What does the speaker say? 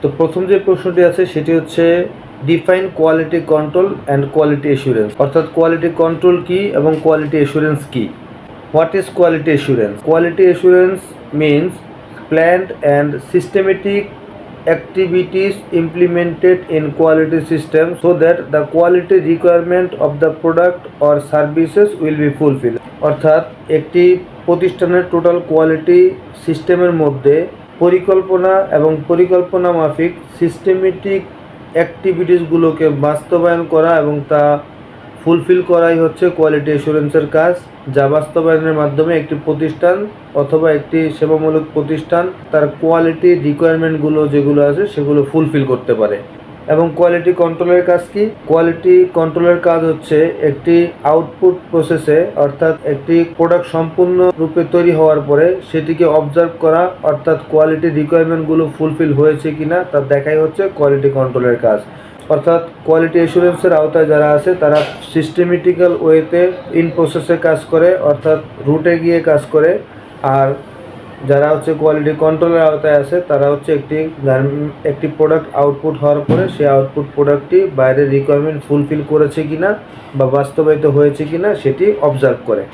তো প্রথম যে প্রশ্নটি আছে, সেটি হচ্ছে define quality control and quality assurance অর্থাৎ কোয়ালিটি কন্ট্রোল কি এবং কোয়ালিটি এসুরেন্স কি? What is quality assurance quality assurance means planned and systematic activities implemented in quality system so that the quality requirement of the product or services will be fulfilled অর্থাৎ একটি প্রতিষ্ঠানের total quality সিস্টেমের মধ্যে পরিকল্পনা এবং পরিকল্পনা মাফিক সিস্টেমেটিক অ্যাক্টিভিটিসগুলোকে বাস্তবায়ন করা এবং তা ফুলফিল করাই হচ্ছে কোয়ালিটি এসুরেন্সের কাজ, যা বাস্তবায়নের মাধ্যমে একটি প্রতিষ্ঠান অথবা একটি সেবামূলক প্রতিষ্ঠান তার কোয়ালিটি রিকোয়ারমেন্টগুলো যেগুলো আছে সেগুলো ফুলফিল করতে পারে। এবং কোয়ালিটি কন্ট্রোলের কাজ কি? কোয়ালিটি কন্ট্রোলের কাজ হচ্ছে একটি আউটপুট প্রসেসে অর্থাৎ একটি প্রোডাক্ট সম্পূর্ণ রূপে তৈরি হওয়ার পরে সেটিকে অবজার্ভ করা, অর্থাৎ কোয়ালিটি রিকোয়ারমেন্টগুলো ফুলফিল হয়েছে কিনা, তা দেখাই হচ্ছে কোয়ালিটি কন্ট্রোলের কাজ। অর্থাৎ কোয়ালিটি এসুরেন্সের আওতায় যারা আছে, তারা সিস্টেমেটিক্যাল ওয়েতে ইন প্রসেসে কাজ করে, অর্থাৎ রুটে গিয়ে কাজ করে, আর যারা হচ্ছে কোয়ালিটি কন্ট্রোলের আওতায় আছে, তারা হচ্ছে একটি একটি প্রোডাক্ট আউটপুট হওয়ার পরে সেই আউটপুট প্রোডাক্টটি বাইরের রিকোয়ারমেন্ট ফুলফিল করেছে কিনা বা বাস্তবায়িত হয়েছে কিনা সেটি অবজার্ভ করে।